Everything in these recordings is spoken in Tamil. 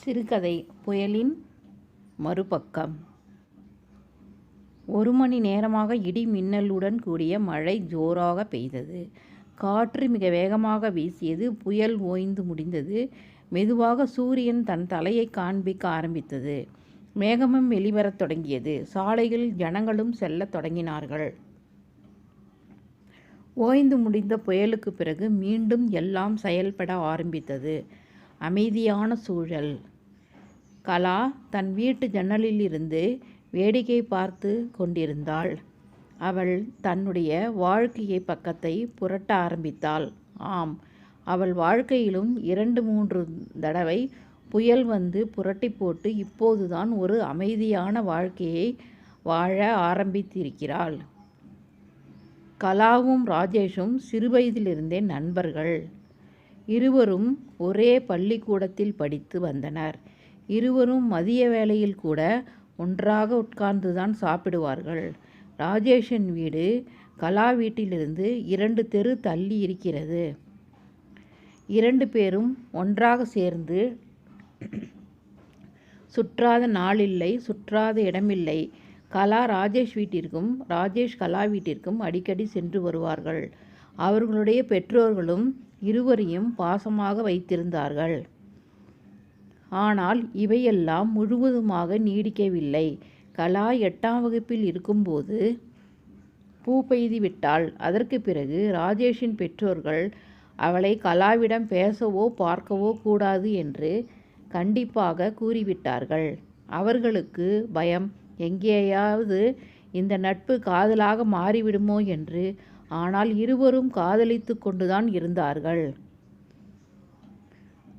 சிறுகதை புயலின் மறுபக்கம். ஒரு மணி நேரமாக இடி மின்னலுடன் கூடிய மழை ஜோராக பெய்தது. காற்று மிக வேகமாக வீசியது. புயல் ஓய்ந்து முடிந்தது. மெதுவாக சூரியன் தன் தலையை காண்பிக்க ஆரம்பித்தது. மேகமும் வெளிவரத் தொடங்கியது. சாலையில் ஜனங்களும் செல்லத் தொடங்கினார்கள். ஓய்ந்து முடிந்த புயலுக்கு பிறகு மீண்டும் எல்லாம் செயல்பட ஆரம்பித்தது. அமைதியான சூழல். கலா தன் வீட்டு ஜன்னலிலிருந்து வேடிக்கை பார்த்து கொண்டிருந்தாள். அவள் தன்னுடைய வாழ்க்கையை பக்கத்தை புரட்ட ஆரம்பித்தாள். ஆம் அவள் வாழ்க்கையிலும் இரண்டு மூன்று தடவை புயல் வந்து புரட்டி போட்டு இப்போதுதான் ஒரு அமைதியான வாழ்க்கையை வாழ ஆரம்பித்திருக்கிறாள். கலாவும் ராஜேஷும் சிறுவயதிலிருந்தே நண்பர்கள். இருவரும் ஒரே பள்ளிக்கூடத்தில் படித்து வந்தனர். இருவரும் மதிய வேளையில் கூட ஒன்றாக உட்கார்ந்துதான் சாப்பிடுவார்கள். ராஜேஷின் வீடு கலா வீட்டிலிருந்து இரண்டு தெரு தள்ளி இருக்கிறது. இரண்டு பேரும் ஒன்றாக சேர்ந்து சுற்றாத நாளில்லை சுற்றாத இடமில்லை. கலா ராஜேஷ் வீட்டிற்கும் ராஜேஷ் கலா வீட்டிற்கும் அடிக்கடி சென்று வருவார்கள். அவர்களுடைய பெற்றோர்களும் இருவரையும் பாசமாக வைத்திருந்தார்கள். ஆனால் இவையெல்லாம் முழுவதுமாக நீடிக்கவில்லை. கலா எட்டாம் வகுப்பில் இருக்கும்போது பூ பெய்து விட்டாள். அதற்கு பிறகு ராஜேஷின் பெற்றோர்கள் அவளை கலாவிடம் பேசவோ பார்க்கவோ கூடாது என்று கண்டிப்பாக கூறிவிட்டார்கள். அவர்களுக்கு பயம் எங்கேயாவது இந்த நட்பு காதலாக மாறிவிடுமோ என்று. ஆனால் இருவரும் காதலித்து கொண்டுதான் இருந்தார்கள்.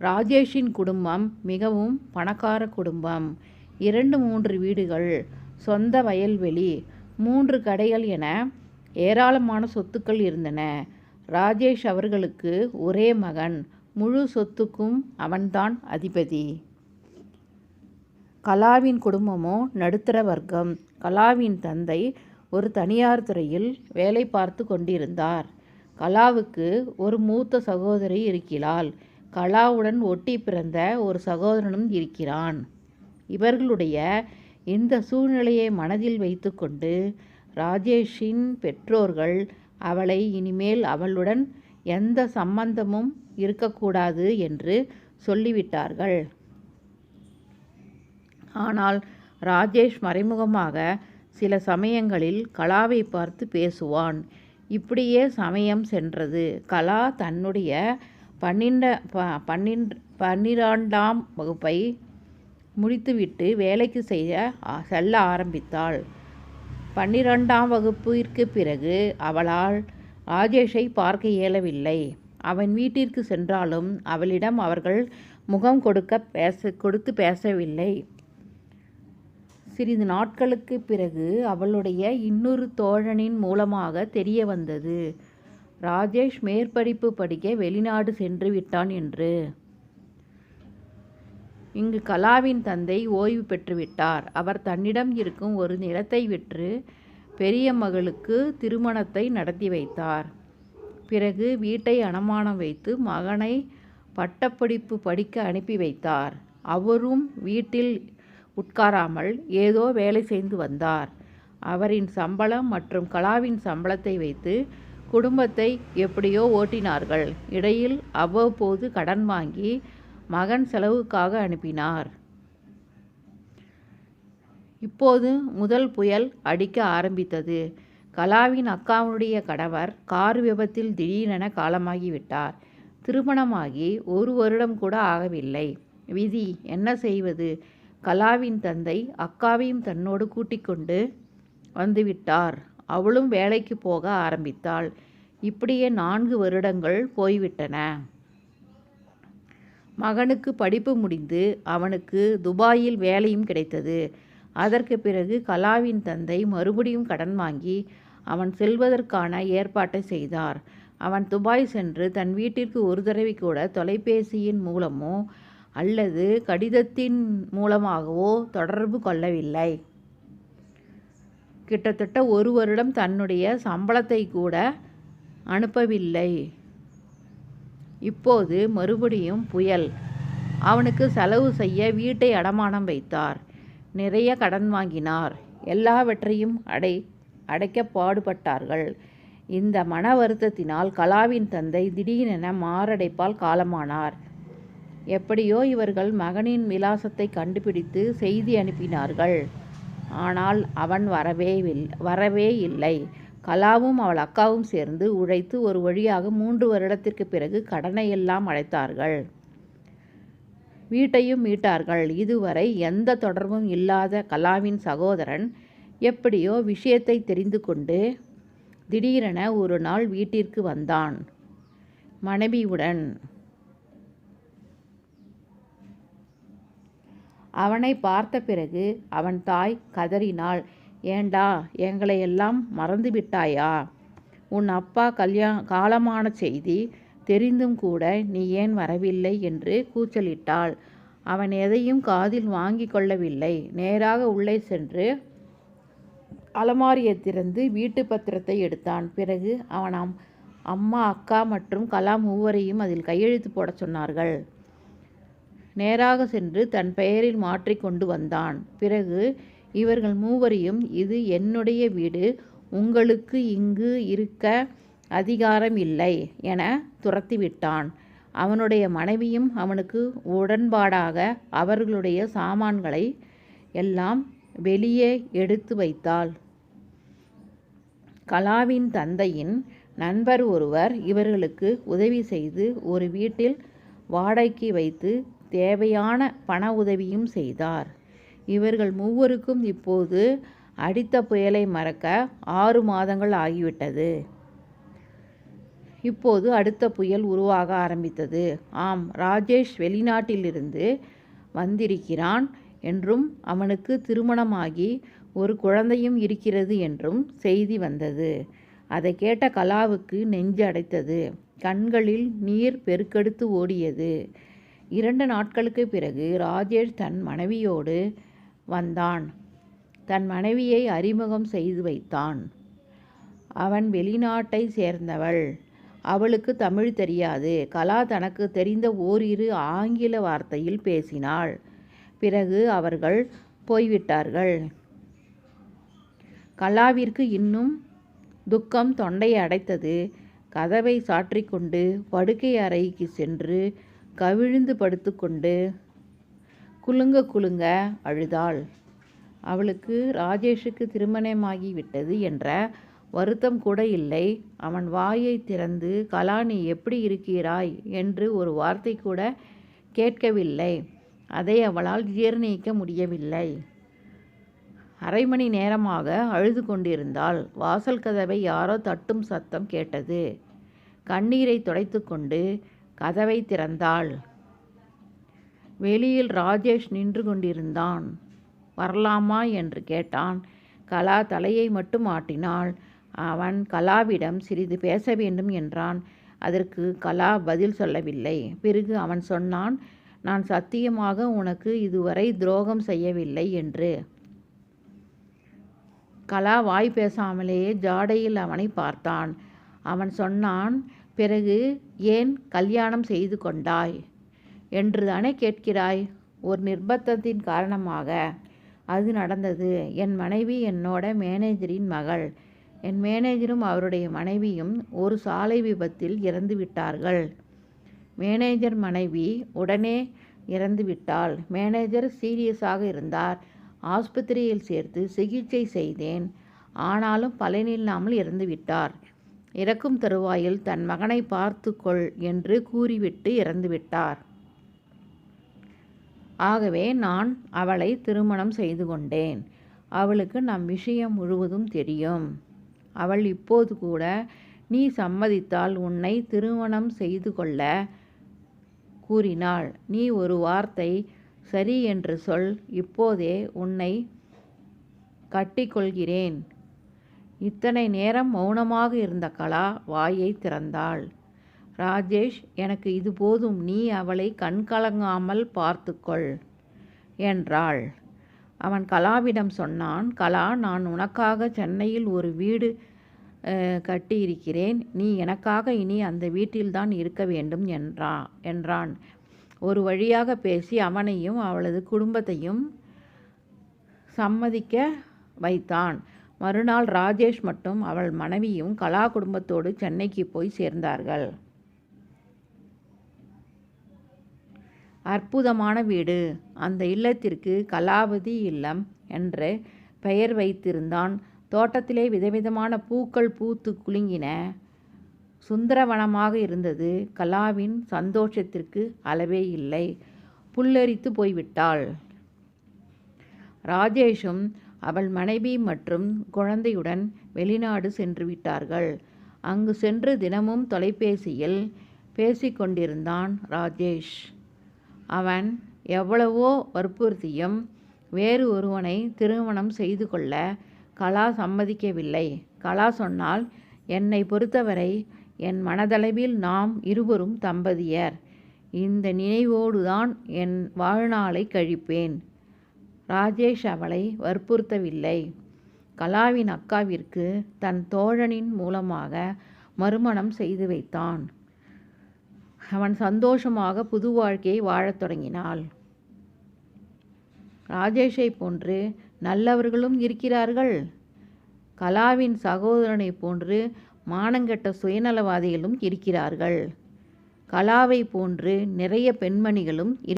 ராஜேஷின் குடும்பம் மிகவும் பணக்கார குடும்பம். இரண்டு மூன்று வீடுகள் சொந்த வயல்வெளி மூன்று கடைகள் என ஏராளமான சொத்துக்கள் இருந்தன. ராஜேஷ் அவர்களுக்கு ஒரே மகன் முழு சொத்துக்கும் அவன்தான் அதிபதி. கலாவின் குடும்பமோ நடுத்தர வர்க்கம். கலாவின் தந்தை ஒரு தனியார் துறையில் வேலை பார்த்து கொண்டிருந்தார். கலாவுக்கு ஒரு மூத்த சகோதரி இருக்கிறாள். கலாவுடன் ஒட்டி பிறந்த ஒரு சகோதரனும் இருக்கிறான். இவர்களுடைய இந்த சூழ்நிலையை மனதில் வைத்துக்கொண்டு ராஜேஷின் பெற்றோர்கள் அவளை இனிமேல் அவளுடன் எந்த சம்பந்தமும் இருக்கக்கூடாது என்று சொல்லிவிட்டார்கள். ஆனால் ராஜேஷ் மறைமுகமாக சில சமயங்களில் கலாவை பார்த்து பேசுவான். இப்படியே சமயம் சென்றது. கலா தன்னுடைய பன்னிண்ட ப பன்னெண்டு பன்னிரெண்டாம் வகுப்பை முடித்துவிட்டு வேலைக்கு செய்ய செல்ல ஆரம்பித்தாள். பன்னிரெண்டாம் வகுப்பிற்கு பிறகு அவளால் ராஜேஷை பார்க்க இயலவில்லை. அவன் வீட்டிற்கு சென்றாலும் அவளிடம் அவர்கள் முகம் கொடுக்க பேச கொடுத்து பேசவில்லை. சிறிது நாட்களுக்கு பிறகு அவளுடைய இன்னொரு தோழனின் மூலமாக தெரிய வந்தது. ராஜேஷ் மேற்படிப்பு படிக்க வெளிநாடு சென்று விட்டான் என்று. இங்கு கலாவின் தந்தை ஓய்வு பெற்றுவிட்டார் அவர் தன்னிடம் இருக்கும் ஒரு நிலத்தை விற்று பெரிய மகளுக்கு திருமணத்தை நடத்தி வைத்தார். பிறகு வீட்டை அனுமானம் வைத்து மகனை பட்டப்படிப்பு படிக்க அனுப்பி வைத்தார். அவரும் வீட்டில் உட்காராமல் ஏதோ வேலை செய்து வந்தார். அவரின் சம்பளம் மற்றும் கலாவின் சம்பளத்தை வைத்து குடும்பத்தை எப்படியோ ஓட்டினார்கள். இடையில் அவ்வப்போது கடன் வாங்கி மகன் செலவுக்காக அனுப்பினார். இப்போது முதல் புயல் அடிக்க ஆரம்பித்தது. கலாவின் அக்காவுடைய கணவர் கார் விபத்தில் திடீரென காலமாகிவிட்டார். திருமணமாகி ஒரு வருடம் கூட ஆகவில்லை. விதி என்ன செய்வது? கலாவின் தந்தை அக்காவையும் தன்னோடு கூட்டிக் கொண்டு வந்துவிட்டார். அவளும் வேலைக்கு போக ஆரம்பித்தாள். இப்படியே நான்கு வருடங்கள் போய்விட்டன. மகனுக்கு படிப்பு முடிந்து அவனுக்கு துபாயில் வேலையும் கிடைத்தது. அதற்கு பிறகு கலாவின் தந்தை மறுபடியும் கடன் வாங்கி அவன் செல்வதற்கான ஏற்பாட்டை செய்தார். அவன் துபாய் சென்று தன் வீட்டிற்கு ஒரு தடவை கூட தொலைபேசியின் மூலமோ அல்லது கடிதத்தின் மூலமாகவோ தொடர்பு கொள்ளவில்லை. கிட்டத்தட்ட ஒரு வருடம் தன்னுடைய சம்பளத்தை கூட அனுப்பவில்லை. இப்போது மறுபடியும் புயல். அவனுக்கு செலவு செய்ய வீட்டை அடமானம் வைத்தார். நிறைய கடன் வாங்கினார். எல்லாவற்றையும் அடை அடைக்க பாடுபட்டார்கள். இந்த மன வருத்தத்தினால் கலாவின் தந்தை திடீரென மாரடைப்பால் காலமானார். எப்படியோ இவர்கள் மகனின் விலாசத்தை கண்டுபிடித்து செய்தி அனுப்பினார்கள். ஆனால் அவன் வரவே வரவே இல்லை. கலாவும் அவள் அக்காவும் சேர்ந்து உழைத்து ஒரு வழியாக மூன்று வருடத்திற்கு பிறகு கடனை எல்லாம் அடைத்தார்கள். வீட்டையும் மீட்டார்கள். இதுவரை எந்த தொடர்பும் இல்லாத கலாவின் சகோதரன் எப்படியோ விஷயத்தை தெரிந்து கொண்டு திடீரென ஒரு நாள் வீட்டிற்கு வந்தான். மனைவியுடன் அவனை பார்த்த பிறகு அவன் தாய் கதறினாள். ஏண்டா எங்களையெல்லாம் மறந்து விட்டாயா உன் அப்பா கல்யா காலமான செய்தி தெரிந்தும் கூட நீ ஏன் வரவில்லை? என்று கூச்சலிட்டாள். அவன் எதையும் காதில் வாங்கி கொள்ளவில்லை. நேராக உள்ளே சென்று அலமாரியை திறந்து வீட்டு பத்திரத்தை எடுத்தான். பிறகு அவன் அம்மா அக்கா மற்றும் கலாம் மூவரையும் அதில் கையெழுத்து போடச் சொன்னார்கள். நேராக சென்று தன் பெயரில் மாற்றி கொண்டு வந்தான். பிறகு இவர்கள் மூவரையும் இது என்னுடைய வீடு உங்களுக்கு இங்கு இருக்க அதிகாரம் இல்லை என துரத்திவிட்டான். அவனுடைய மனைவியும் அவனுக்கு உடன்பாடாக அவர்களுடைய சாமான்களை எல்லாம் வெளியே எடுத்து வைத்தாள். கலாவின் தந்தையின் நண்பர் ஒருவர் இவர்களுக்கு உதவி செய்து ஒரு வீட்டில் வாடகைக்கு வைத்து தேவையான பண உதவியும் செய்தார். இவர்கள் மூவருக்கும் இப்போது அடித்த புயலை மறக்க ஆறு மாதங்கள் ஆகிவிட்டது. இப்போது அடுத்த புயல் உருவாக ஆரம்பித்தது. ஆம் ராஜேஷ் வெளிநாட்டிலிருந்து வந்திருக்கிறான் என்றும் அவனுக்கு திருமணமாகி ஒரு குழந்தையும் இருக்கிறது என்றும் செய்தி வந்தது. அதை கேட்ட கலாவுக்கு நெஞ்சு அடைத்தது. கண்களில் நீர் பெருக்கெடுத்து ஓடியது. இரண்டு நாட்களுக்கு பிறகு ராஜேஷ் தன் மனைவியோடு வந்தான். தன் மனைவியை அறிமுகம் செய்து வைத்தான். அவன் வெளிநாட்டை சேர்ந்தவள். அவளுக்கு தமிழ் தெரியாது. கலா தனக்கு தெரிந்த ஓரிரு ஆங்கில வார்த்தையில் பேசினாள். பிறகு அவர்கள் போய்விட்டார்கள். கலாவிற்கு இன்னும் துக்கம் தொண்டையை அடைத்தது. கதவை சாற்றிக்கொண்டு படுக்கை அறைக்கு சென்று கவிழ்ந்து படுத்துக்கொண்டு குலுங்க குலுங்க அழுதாள். அவளுக்கு ராஜேஷுக்கு திருமணமாகிவிட்டது என்ற வருத்தம் கூட இல்லை. அவன் வாயை திறந்து கலா நீ எப்படி இருக்கிறாய்? என்று ஒரு வார்த்தை கூட கேட்கவில்லை. அதை அவளால் ஜீர்ணிக்க முடியவில்லை. அரை மணி நேரமாக அழுது கொண்டிருந்தாள். வாசல் கதவை யாரோ தட்டும் சத்தம் கேட்டது. கண்ணீரை துடைத்து கொண்டு கதவை திறந்தாள். வெளியில் ராஜேஷ் நின்று கொண்டிருந்தான். வரலாமா? என்று கேட்டான். கலா தலையை மட்டும் ஆட்டினாள். அவன் கலாவிடம் சிறிது பேச வேண்டும் என்றான். அதற்கு கலா பதில் சொல்லவில்லை. பிறகு அவன் சொன்னான் நான் சத்தியமாக உனக்கு இதுவரை துரோகம் செய்யவில்லை என்று. கலா வாய் பேசாமலேயே ஜாடையில் அவனை பார்த்தான். அவன் சொன்னான் பிறகு ஏன் கல்யாணம் செய்து கொண்டாய்? என்று தானே கேட்கிறாய். ஒரு நிர்பந்தத்தின் காரணமாக அது நடந்தது. என் மனைவி என்னோட மேனேஜரின் மகள். என் மேனேஜரும் அவருடைய மனைவியும் ஒரு சாலை விபத்தில் இறந்து விட்டார்கள். மேனேஜர் மனைவி உடனே இறந்து விட்டாள். மேனேஜர் சீரியஸாக இருந்தார். ஆஸ்பத்திரியில் சேர்த்து சிகிச்சை செய்தேன். ஆனாலும் பலனில்லாமல் இறந்து விட்டார். இறக்கும் தருவாயில் தன் மகனை பார்த்துக்கொள் என்று கூறிவிட்டு இறந்துவிட்டார். ஆகவே நான் அவளை திருமணம் செய்து கொண்டேன். அவளுக்கு நம் விஷயம் முழுவதும் தெரியும். அவள் இப்போது கூட நீ சம்மதித்தால் உன்னை திருமணம் செய்து கொள்ள கூறினாள். நீ ஒரு வார்த்தை சரி என்று சொல். இப்போதே உன்னை கட்டிக்கொள்கிறேன். இத்தனை நேரம் மௌனமாக இருந்த கலா வாயை திறந்தாள். ராஜேஷ் எனக்கு இது போதும் நீ அவளை கண்கலங்காமல் பார்த்துக்கொள் என்றாள். அவன் கலாவிடம் சொன்னான் கலா நான் உனக்காக சென்னையில் ஒரு வீடு கட்டியிருக்கிறேன். நீ எனக்காக இனி அந்த வீட்டில்தான் இருக்க வேண்டும் என்றா என்றான். ஒரு வழியாக பேசி அவனையும் அவளது குடும்பத்தையும் சம்மதிக்க வைத்தான். மறுநாள் ராஜேஷ் மற்றும் அவள் மனைவியும் கலா குடும்பத்தோடு சென்னைக்கு போய் சேர்ந்தார்கள். அற்புதமான வீடு. அந்த இல்லத்திற்கு கலாவதி இல்லம் என்று பெயர் வைத்திருந்தான். தோட்டத்திலே விதவிதமான பூக்கள் பூத்து குலுங்கின. சுந்தரவனமாக இருந்தது. கலாவின் சந்தோஷத்திற்கு அளவே இல்லை. புல்லரித்து போய்விட்டாள். ராஜேஷும் அவள் மனைவி மற்றும் குழந்தையுடன் வெளிநாடு சென்று விட்டார்கள். அங்கு சென்று தினமும் தொலைபேசியில் பேசிக்கொண்டிருந்தான் ராஜேஷ். அவன் எவ்வளவோ வற்புறுத்தியும் வேறு ஒருவனை திருமணம் செய்து கொள்ள கலா சம்மதிக்கவில்லை. கலா சொன்னால் என்னை பொறுத்தவரை என் மனதளவில் நாம் இருவரும் தம்பதியர். இந்த நினைவோடுதான் என் வாழ்நாளை கழிப்பேன். ராஜேஷ் அவளை வற்புறுத்தவில்லை. கலாவின் அக்காவிற்கு தன் தோழனின் மூலமாக மறுமணம் செய்து வைத்தான். அவன் சந்தோஷமாக புது வாழ்க்கையை வாழத் தொடங்கினாள். ராஜேஷை போன்று நல்லவர்களும் இருக்கிறார்கள். கலாவின் சகோதரனை போன்று மானங்கெட்ட சுயநலவாதிகளும் இருக்கிறார்கள். கலாவை போன்று நிறைய பெண்மணிகளும்